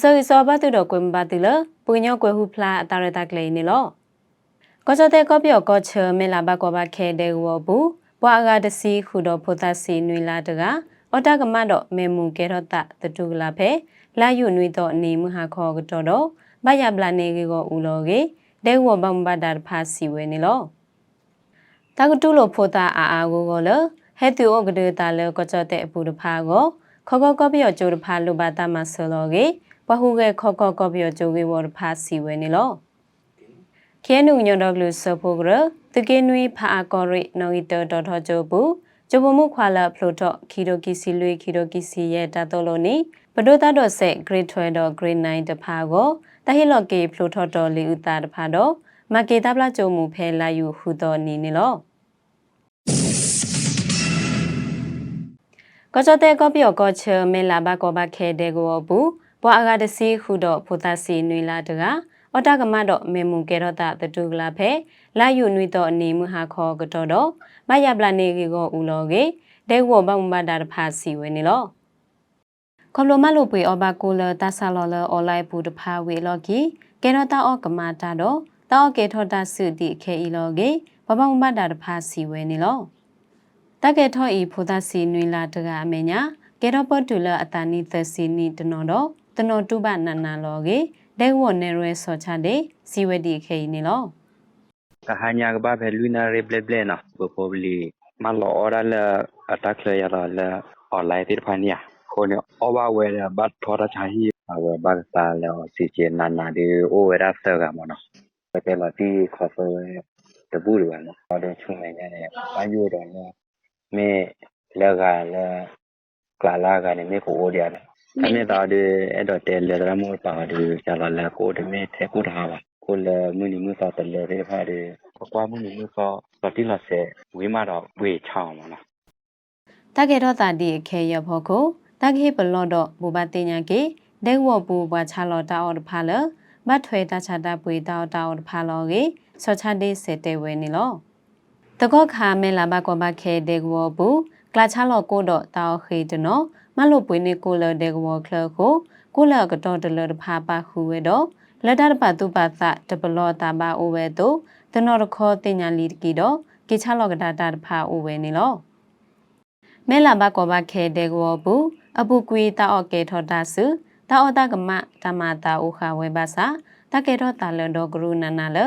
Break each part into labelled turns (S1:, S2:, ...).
S1: စောစောဘတ်တော့ကွမ်ဘတ်တလပူညောကွယ်ဟုဖလာအတာရတာကလေးနေလောကောချတဲ့ကောပြောကောချမဲလာဘကောဘခဲတဲ့ဝဘူးပွားကတစီခုတော့ဖိုသစီနွေလာတကအော်တကမတော့မေမူကေရတတတုကလာဖဲလာယုနွေတော့အနေမဟာခောကတော့တော့ဘယပလာနေကောဦးလောကေဒဲဝဘမ်ဘဒါဖာစီဝဲနေလောတကတူလို့ဖိုတာအာအာကိုကောလဟဲတူဩကဒေတာလေကောချတဲ့အပူတဖာကိုခေါကောကောပြောကျိုးတဖာလူပါတာမဆလောကေ ပဟုကေခေါကောကောပြောကျိုးကေဝတဖာစီဝဲနေလောခဲနုညောဒဂလူဆဖိုဂရတကေနွေဖာကောရိနော်ဂီတောဒေါ်ထောကျိုးဘူးကျိုးမှုခွာလာဖလိုတော့ခီရိုကီစီလွေခီရိုကီစီရဲ့တတော်လို့နေပဒိုတာတော့ဆက် grade 12တော့ grade 9တဖာကိုတဟီလော့ကေဖလိုထောတော်လီဥတာတဖာတော့မကေတာပလာကျုံမှုဖဲလာယူဟူတော်နေနေလောကောချတဲ့ကောပြောကောချမဲလာဘကောဘခဲတဲ့ကိုဘူး ဘွာအကတစီခုတော့ဖူသစီနွေလာတကအတကမတော့မေမူကေရတာတတူကလာဖဲလာယူနွေတော့အနေမှုဟာခေါ်ကတော့တော့မယပလာနေကေကိုဦးလောကေဒဲဝဘမ္ဘာဒါဖာစီဝဲနေလောကဘလမလိုပွေအဘကိုလတဆာလော်လအွန်လိုင်းပူတဖာဝေလော်ကီကေရတာအောကမာတာတော့တောကေထောတာစုတိခေဤလောကေဘဘမ္ဘာဒါဖာစီဝဲနေလောတကေထောဤဖိုသာစီနွေလာတကအမေညာကေရပတ်တူလအတာနီသစီနီတနော်တော့ တနော်တုပနန္နာလောကေဒဲဝနေရဲဆောချတဲ့စီဝဲတိခေဤနေလော
S2: Kahanya ke bah luna re ble ble na bo probably ma lo ora la attack le ya la online ti phan ya ko ne over we la bat thora cha hi awa ba sa la si che na na de o we ra sa ga mo no ke la ti kho so de bu lu no de chu me ne ne ba yu do no me la ga la kla la ga ne me ko o dia ne အမေသားတွေအဲ့တော့တဲလေရမောပါတွေကျလာလာကိုတ မေထဲကိုထားပါကိုလေမူနီမူသာတလေတွေဖာတွေကွာမူနီမူသောပတိလာစေဝေးမတော့ဝေချောင်းမလား
S1: တကေတော့တာဒီခေရဖို့ကိုတကေဘလော့တော့ဘူဘတင်ညာကေဒဲဝပူဘွာချလော်တာအော်တဖာလမတ်ထွေတချတာပွေတောက်တောက်တဖာလောကေဆောချတဲ့စတဲ့ဝဲနေလောတကောခါမဲလာဘကောဘခဲဒေဝဘူးကလာချလော်ကိုတော့တောက်ခေတနော် မလို့ပွေနေကိုလဒေဝခလကိုကိုလကတော့တလတဖာပါခူဝဲတော့လက်တတပတုပသတဘလောတာပါအိုဝဲတော့တနော်ရခောတင်ညာလီတကီတော့ကေချလောကဒါတာတဖာအိုဝဲနေလောမဲလာဘကောဘခဲဒေဝဘူးအပုကွေတာအော့ကေထောတာစုတာအော်တာကမဓမ္မတာဥခဝဲပါစာတကေတော့တာလန်တော့ဂရုနနာလ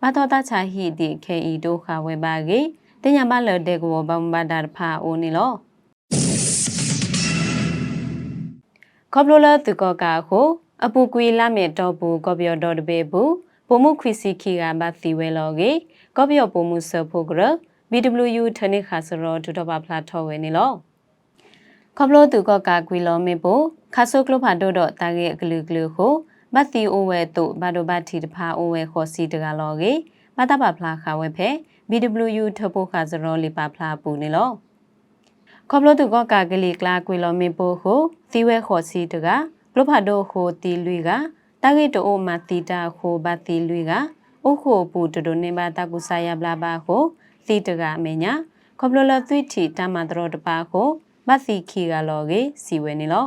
S1: မတော်တာချာဟိတိခေဤဒုခဝဲပါကေတင်ညာမလဒေကောဘမ္ဘာဒါဖာအိုနေလော ခေါပလိုလာသူကောကာကိုအပူကွေလာမေတော့ဘူးကောပြောတော့တပေဘူးပုံမှုခွီစီခီကမသီဝဲလောကေကောပြောပုံမှုဆဖို့ကရ BW ထနိခါစရောဒုတော့ပါဖလာထော်ဝဲနေလောခေါပလိုသူကောကာကွေလောမေပိုခါဆုကလဖာတော့တော့တာကေဂလူဂလူကိုမသီအိုဝဲတုဘာဒိုဘတ်တီတဖာအိုဝဲခေါ်စီတကလောကေမတပါဖလာခါဝဲဖဲ BW ထဖို့ခါစရောလီပါဖလာပူနေလော ခေါပလိုသူကောကာကလေးကလာကွေလောမေပိုကိုသီဝဲခေါ်စီတကဘလဖာဒိုခိုတီလွေကတာဂေတိုမတီတာခိုဘတီလွေကအိုခိုပူတဒိုနေဘာတကုဆာယဘလာဘာကိုသီတကအမေညာခေါပလိုလသွိတီတမတရောတပါကိုမသီခီကလောကေစီဝဲနေလော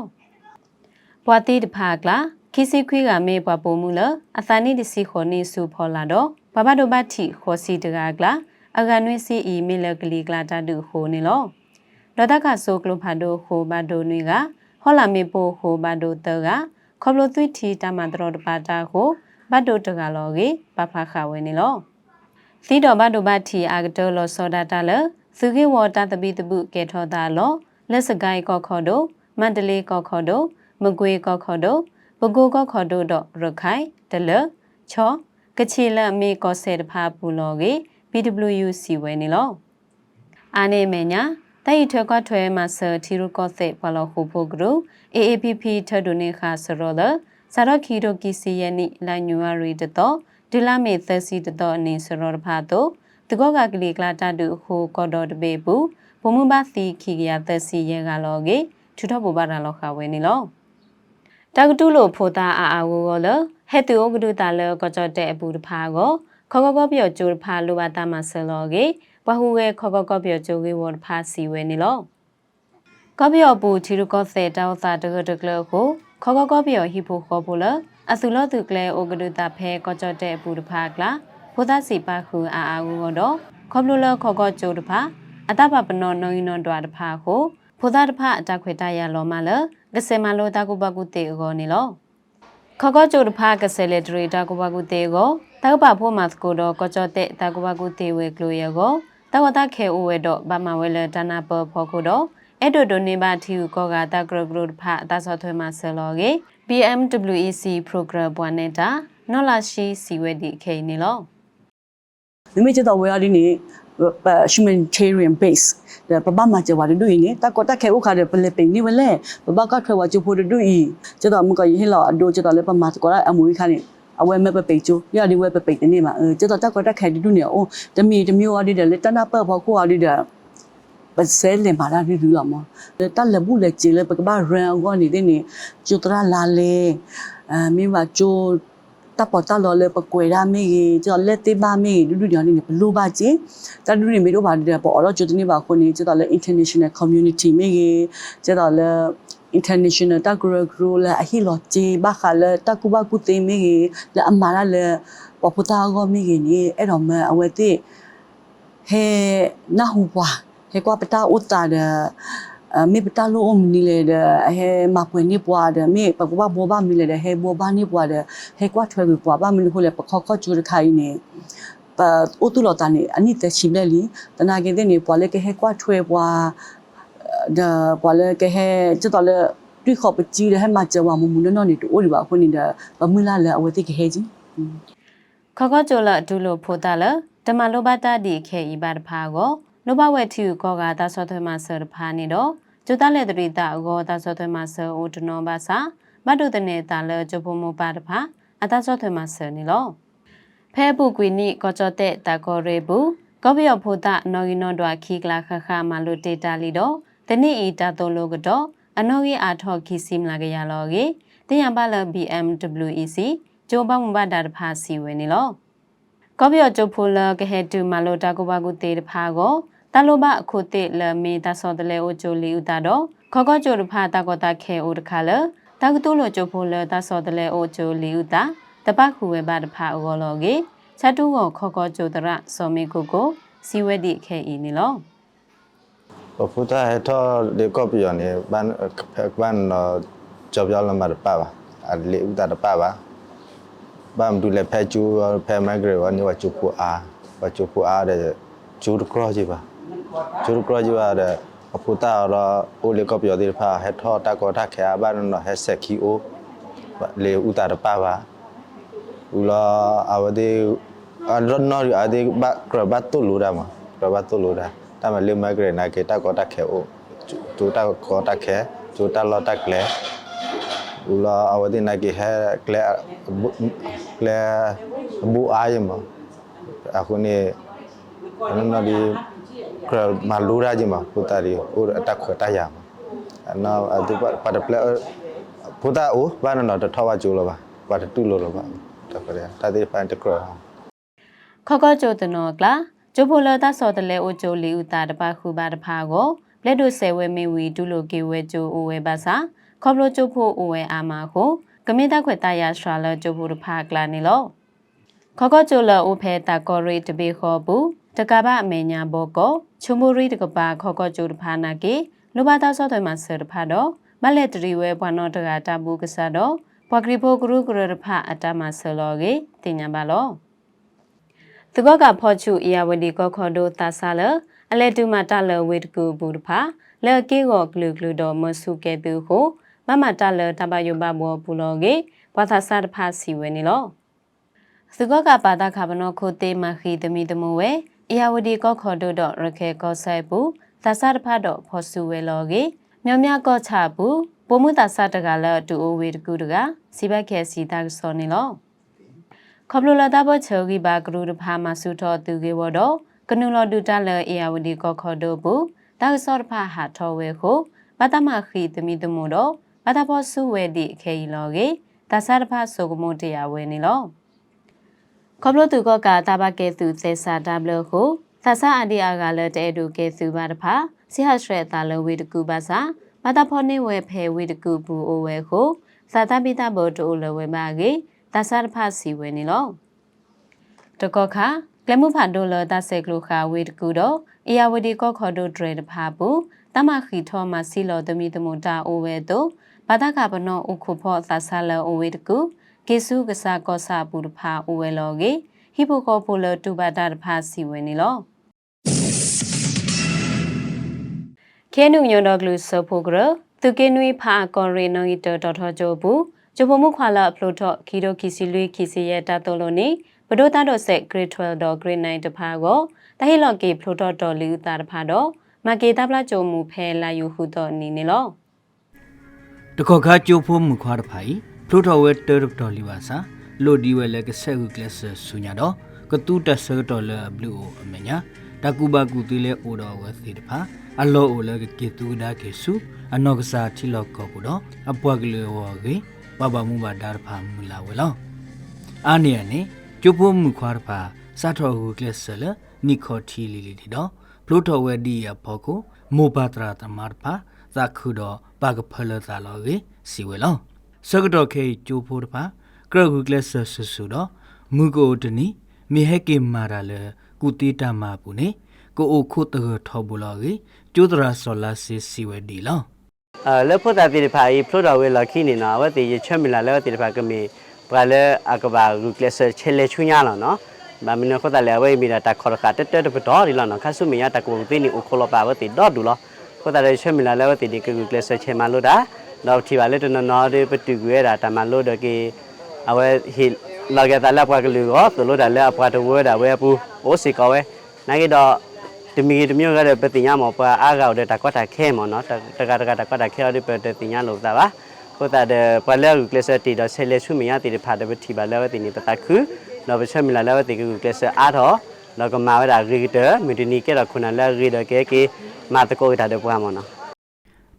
S1: ဘွာတိတဖာကလာခီစီခွေးကမေဘွာပုံမူလအသနိတစီခေါ်နေစုဖော်လာတော့ဘဘဒိုဘတ်တီခေါ်စီတကကလာအကနွေစီအီမေလကလီကလာတတုဟိုနေလော ဒေါ်တကဆိုကလိုဖာဒိုဟိုဘတ်ဒိုနွေကဟောလာမေပိုဟိုဘတ်ဒိုတကခေါပလိုသွိတီတမတရောတပါတာကိုဘတ်ဒိုတကလောကေပဖခဝဲနေလောသီတော်ဘတ်ဒိုဘတ်တီအာဂတောလောစောဒတာလသုခေဝတာတပိတပုကေထောတာလောလက်စကိုင်ကောခေါ်တို့မန္တလေးကောခေါ်တို့မကွေကောခေါ်တို့ဘကိုကောခေါ်တို့တော့ရခိုင်တလချောကချီလမေကောဆေတဖာပူလောကေ BWC ဝဲနေလောအာနေမညာ တိုင်ထွဲကထွဲမှာဆာတီရူကောစေဘလခုဖို့ဂရု AAPP ထဒုနေခါစရောလစရခီရိုကီစီယနိလိုင်ညူအရီတတော်ဒူလာမေသစီတတော်အနေစရောဖာတော့တကောကကလီကလာတတုဟိုကော်တော်တပေဘူးဘုံမဘသီခီကရသစီရဲကလောကေထူတော့ဘူပါရလောခဝဲနေလောတကတူလို့ဖိုတာအာအာဝောလဟဲတူဩကဒူတာလောကကြောတဲ့အပူတဖာကိုခေါကောကောပြောကျိုးတဖာလိုပါတာမဆလောကေ ဘဟုဝဲခေါကောကောပြောကျိုးကေဝတဖာစီဝဲနေလောကောပြောပူချီရကောစေတောက်သာတကတကလကိုခေါကောကောပြောဟိဖိုခေါပိုလအသုလောတုကလေအိုကဒုတာဖဲကောကြောတဲ့ပူတဖာကလာဖိုသာစီပါခုအာအာဟုတော့ခေါပလိုလခေါကောကျိုတဖာအတပပနောနောင်းနောတွာတဖာဟုဖိုသာတဖာအတခွေတရလောမလကစမလောတာကုပကုတေအောနေလောခေါကောကျိုတဖာကစလေဒရီတာကုပကုတေကိုတောက်ပါဖို့မတ်ကိုတော့ကောကြောတဲ့တာကုပကုတေဝေကလိုရကို တဝတာခေအိုဝဲတော့ဗမဝဲလတနာပဖောကိုတော့အဲ့ဒိုဒိုနေပါတီကိုကတာဂရဂရုဖာအတဆောထွဲမှာဆလောကေ BMWEC program ဘွားနေတာနော်လာရှိစီဝဲဒီခေနေလော
S3: မိမိကျတော့ဝယ်ရလေးနေ humanitarian base ဒါပပမှာကျပါတူရင်တကောတက်ခဲဥခါတဲ့ပလက်ပိန်နေဝလဲပပကထွဲဝချဖို့တူဤကျတော့မကရင်လောအဒိုကျတော့လေပမာကောအမွေးခါနေ အဝဲမဲ့ပပိတ်ချိုရဒီဝဲပပိတ်နေမှာကျတော့တက်ကောတက်ခဲတူနေအိုတမီတမျိုးအဒီတယ်လေတနာပတ်ဖို့ကိုအဒီတယ်ပစဲလင်မာလာဒီလူလာမတက်လဘူးလေကျလေပကဘာရန်အောနေတဲ့နေကျတရာလာလေအမိမကျိုတပေါ်တလောလေပကွေရမေကြီးကျလက်သေးပါမေကြီးလူလူညောင်းနေဘလို့ပါချင်းတလူနေမေတို့ပါတဲ့ပေါ်တော့ကျတနေပါခုနေကျတော့လေ international community မေကြီးကျတော့လေ international တဂရဂရလာအဟီလောချေဘာခလာတကူဘကူတေမေကြီးလာအမာလာလေပပတာဂောမေကြီးနေအဲ့တော့မအဝဲတိဟဲနာဟူပွားဟဲကွာပတာဥတာတဲ့အမေပတာလိုအုံနီလေတဲ့ဟဲမပွင့်နေပွားတဲ့မေပကဘာဘောဘာမီလေတဲ့ဟဲဘောဘာနေပွားတဲ့ဟဲကွာထွဲပြီးပွားဘာမီလို့လေပခောခောကျူရခိုင်နေပါအိုတူလောတာနေအနိတချိလေလီတနာကင်းတဲ့နေပွားလေကဟဲကွာထွဲပွား ဒါပွားလေကဟဲကျတော့လေတွေ့ခေါ်ပကြီးတဲ့ဟဲမှာကျဝမမူနော်နေတူအိုဒီပါခုနေတဲ့ဘမူလာလေအဝတိကဟဲကြီး
S1: ခေါကောကျိုလအဒူလိုဖိုတာလတမလောဘတာဒီခေဤပါတဖာကိုလောဘဝဲတီကိုကတာဆောထွဲမှာဆရဖာနေတော့ကျူတလက်တရီတာအောတာဆောထွဲမှာဆအိုတနောဘာစာမတ်တုတနေတာလကျဖို့မပါတဖာအတာဆောထွဲမှာဆနေလောဖဲပုကွီနိကောကြောတဲ့တာကောရေဘူးကောပြောဖိုတာနော်ဂီနောဒွာခီကလာခခမလိုတေတာလီတော့ တနေ့ဤတာတိုလိုကတော့အနော်ဂီအာထော်ခီစီမလာကရလောကေတင်ရပါလ BMWEC ကျိုးပေါင်းမဘာတာတဖာစီဝဲနေလောကောပြောကျုပ်ဖိုလကဟဲတူမလိုတာကိုပါကုတေတဖာကိုတလိုဘအခုတေလမေတဆောတလေအိုချိုလီဥတာတော့ခေါကောကျိုတဖာတကောတာခဲအိုတခါလတကတူလိုကျုပ်ဖိုလတဆောတလေအိုချိုလီဥတာတပတ်ခုဝဲပါတဖာအောလောကေချက်တူကိုခေါကောကျိုတရစောမေကိုကိုစီဝဲဒီခဲဤနေလော
S4: ဖူတာဟက်ထောလေကော့ပီယောနေဘန်ဘန်ကြော်ပြောလမှာပါပါအလေဥတာပါပါဘမ်ဒူလေဖဲကျူဖဲမဂရေဝနေဝချူပူအာဝချူပူအာတဲ့ကျူကရောကြီးပါကျူကရောကြီးပါတဲ့အဖူတာရောအိုလေကော့ပီယောဒီဖာဟက်ထောတာကောတာခဲဘန်နော်ဟက်ဆက်ခီအိုလေဥတာပါပါဥလာအဝဒီအရနော်ရအဒီဘကရဘတ်တူလူဒါမကရဘတ်တူလူဒါ တမလေမဂရေနာကေတာကောတာခဲအိုကျူတာကောတာခဲကျူတာလောတာကလေ ula awadi nagi he kle kle bu ayam aku ni ano di malura je mah putari ur atak khota ya na adu pada ple puta u bana no to wa ju lo ba pada tu lo lo ba ta kare ta di pan te kro
S1: ခေါကောကျိုတနောကလာ ကျိုဖိုလတာဆောတလေအိုချိုလီဥတာတပခုပါတဖာကိုလက်ဒုဆဲဝဲမေဝီဒူလိုကေဝဲကျိုအိုဝဲပါစာခေါပလိုကျိုဖိုအိုဝဲအာမာကိုကမေတာခွေတရရှရာလကျိုဖိုတဖာကလာနေလောခေါကောကျိုလအိုဖဲတာကောရီတပေခေါ်ဘူးတကဘာအမေညာဘောကိုချုံမိုရီတကပါခေါကောကျိုတဖာနာကေလိုဘာတာဆောတွေမှာဆရတဖာတော့မလက်တရီဝဲဘွာနောတကတာဘူးကစားတော့ဘွာဂရီဖိုဂရုဂရတဖာအတမဆလောကေတင်ညာပါလော သူကကဖောချူအီယာဝဒီကောခေါ်ဒိုတာဆာလအလဲတူမတလဝေတကူဘူတဖာလဲကေကိုဂလူဂလူတော်မဆုကဲသူကိုမမတလတဘယုဘဘောဘူလောကေဘာသာစာတဖာစီဝဲနေလောသူကကပါတာခဘနောခိုတေမခီတမီတမဝဲအီယာဝဒီကောခေါ်ဒိုတော့ရခဲကောဆိုင်ဘူးသာစာတဖာတော့ဖောဆူဝဲလောကေမြောင်မြကောချဘူးပိုမှုသာစာတကလတူအိုဝေတကူတကစီဘက်ခဲစီတာဆောနေလော ခပလိုလာတာဘချောဂီဘာဂရုတဖာမဆုထောသူကေဝတော့ကနုလောဒူတလအေယဝဒီကောခေါ်တော့ဘူးတာဆောတဖာဟာထောဝဲခုပတမခီတမီတမို့တော့ပတဘောဆုဝဲဒီခေဤလောကေတဆာတဖာဆိုကမိုတရားဝဲနေလောခပလိုသူကောကတာဘကေသူသေစာဒဘလခုသဆာအဒီအာကလည်းတဲတူကေသူပါတဖာစီဟရှရဲတာလဝေတကူပါစာမတဖောနေဝဲဖဲဝေတကူဘူးအိုဝဲခုသာသပိတဘောတူလဝဲမာကေ တဆရဖစီဝဲနေလောတကောခကလမှုဖာဒိုလတဆေကလုခာဝေတကူတော့အယာဝတီကောခေါ်ဒိုဒရတဖာဘူးတမခီထောမစီလောတမီတမွန်တာအိုဝဲတော့ဘာဒကပနောဥခုဖောသဆာလအိုဝဲတကူကေစုကစားကောဆာပူတဖာအိုဝဲလောကေဟီပိုကောပိုလတူဘတာတဖာစီဝဲနေလောခဲနုညွန်တော်ဂလူဆဖိုဂရသူကေနွေဖာကောရီနောဤတော်တော်ဂျိုဘူး ဂျိုဖမှုခွာလာဖလိုတော့ခီဒိုခီစီလွေခီစီရဲ့တာတော်လို့နေဘဒိုတာတော့ဆက် grade 12တော့ grade 9တဖာကိုတဟိလော့ကေဖလိုတော့တော်လူတာတဖာတော့မကေတာပလာဂျိုမူဖဲလာယူဟုတော့နေနေလော
S5: တခေါခါကျိုးဖို့မခွာတဖိုင်ဖလိုတော်ဝဲတော်တော်လီပါစာလိုဒီဝဲလက်ကဆက်ကူကလစ်ဆူညာတော့ကတူတဆတော်လဘလူအမညာတကူဘကူတီလေအိုတော်ဝဲစီတဖာအလောအိုလကကေတူဒါကေစုအနောကစားတီလော့ကောဘူးတော့အပွားကလေးဝော်ကေ ဘဘမှုပါဒါဖာမူလာဝဲလောအာနေရနေကျိုးဖို့မခွာတဖာစတော်ဟူကလစ်ဆလနီခိုတီလီလီတော့ဖလိုတော်ဝဲဒီရဖောကိုမိုဘာတရာတမတ်ဖာသခုတော့ပါကဖလသာလောကေစီဝဲလောစကတော့ခေကျိုးဖို့တဖာကရဂူကလစ်ဆဆဆူတော့မူကိုတနီမိဟကေမာရလေကုတီတမပူနေကိုအိုခုတထောဘူးလောကေကျိုးတရာဆောလာစီစီဝဲဒီလော
S6: အဲ လက်ဖို့တာတိဖာဤဖလိုတော်ဝဲလခိနေနာဝဲတိရချွမီလာလဲတိဖာကမီပရလဲအကဘာရူကလဆချေလေချွညာလောနော်မမနခတာလဲဝဲမီတာတခေါ်ခါတက်တက်ပတော်ဒီလောနော်ခဆုမီယာတကူတိနီဥခလပါဝဲတိဒေါ်ဒူလောခတာလဲချွမီလာလဲဝဲတိဒီကကူကလဆချေမလို့တာတော့ထီပါလဲတနနော်ဒီပတူကွဲတာတမလို့တကေအဝဲဟီလောကတာလက်ပွားကလူရောသူလို့တာလဲအပွားတဝဲတာဝဲပူအိုးစီကောဝဲနိုင်တော့ တမီတမျိုးကလည်းပတိညာမောပွားအားကောက်တဲ့တကွက်တာခဲမောနော်တကတကတကွက်တာခဲရတဲ့ပတိညာလို့တာပါကိုတာတဲ့ပလဲကူကလစတီတော့ဆဲလေဆုမရတီဖာတဲ့တီပါလဲဝတီနေတတခုတော့ဘချက်မလာလဲဝတီကူကလစအားတော့တော့ကမာဝတာရီဂတမီတနီကဲတော့ခုနလဲရီဒကဲကေမာတကိုတာတဲ့ပွားမောနော်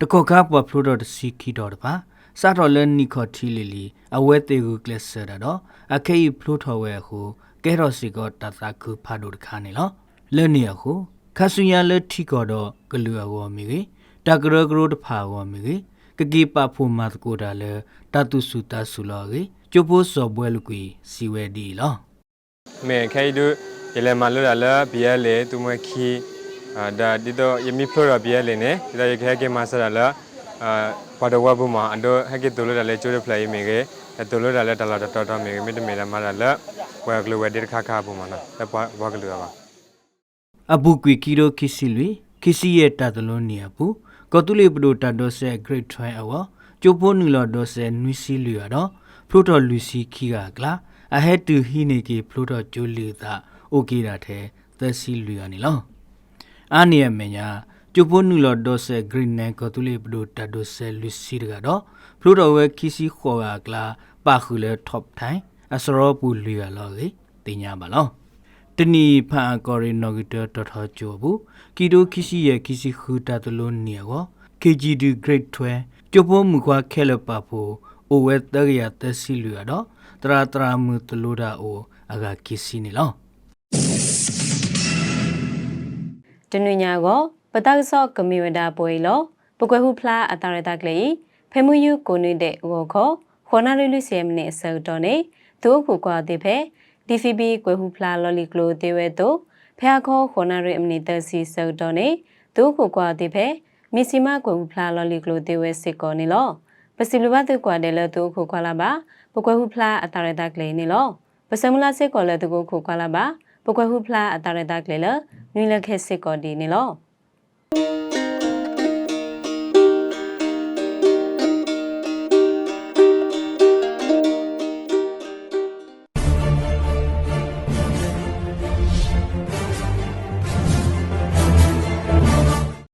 S5: တခေါခါပွားဖလိုတော်တစီခီတော်တပါစတော်လနီခေါတီလီလီအဝဲတေကူကလစ်ဆာတော့အခေဖလိုတော်ဝဲဟုကဲတော်စီကောတသခုဖာဒိုတခါနေလောလဲနေဟု ခါဆူရလက်ထီကောတော့ဂလူအဝမီကြီးတကရဂရိုတဖာဝမီကြီးကကီပါဖိုမတ်ကိုဒါလဲတတုစုတဆူလောကြီးကျိုးဖို့စော်ပွဲလူကွီစီဝဲဒီလော
S7: me khaidu yele malura la biale tumwe khi da dito yemi flora biale ne dito ye khake masara la pada wa bu ma ando hake dolo da le chore play me ge dolo da le dala da ta me me me la mara la wa glo wa dir kha kha bu ma na da wa glo ba
S5: အဘူကွီကီရိုခီစီလွီခီစီရဲ့တတလုံးနေရပူကောတူလီပဒိုတတ်တော့ဆဲ great try အဝကျိုးပိုးနီလော်တော့ဆဲနွီစီလီရတော့ဖလိုတော်လူစီခီကကလာအဟက်တူဟီနေကီဖလိုတော်ကျိုးလီတာโอเคတာတဲ့သက်စီလီရနေလောအာနီယမညာကျိုးပိုးနီလော်တော့ဆဲ green နဲ့ကောတူလီပဒိုတတ်တော့ဆဲလူစီတကတော့ဖလိုတော်ဝဲခီစီခေါ်ကကလာပါခူလဲ top ထိုင်အစရောပူလီရလောလေတင်ညာပါလော တနီဖာကောရီနော်ဂီတာတထချိုဘူးကီဒိုခီစီရဲ့ခီစီခူတာတလုံးနေရော KGD grade 12ကျိုးဖို့မူခွာခဲလပါဖို့အိုဝဲတရရတစီလူရတော့တရာတရာမူတလို့တာအိုအကခီစီနေလော
S1: တနွေညာကိုပတောက်ဆော့ကမီဝဒါပွဲလောပကွယ်ဟုဖလားအတာရတာကလေးဖဲမူယူကိုနေတဲ့ဝခေါ်ခေါ်နာရလူစီယမနဲ့ဆောက်တော်နေသူခုကွာတဲ့ဖဲ DCB ကွယ်ဟုဖလားလော်လီကလိုတေဝဲတို့ဖဲခေါ်ခေါ်နာရအမနီတစီဆောက်တော်နေသူခုကွာတဲ့ဖဲမီစီမကွယ်ဟုဖလားလော်လီကလိုတေဝဲစစ်ကောနေလောပစီလူဘတ်သူကွာတယ်လို့သူခုကွာလာပါပကွယ်ဟုဖလားအတာရတာကလေးနေလောပစမလာစစ်ကောလည်းသူခုကွာလာပါပကွယ်ဟုဖလားအတာရတာကလေးလနွေလက်ခဲစစ်ကောဒီနေလော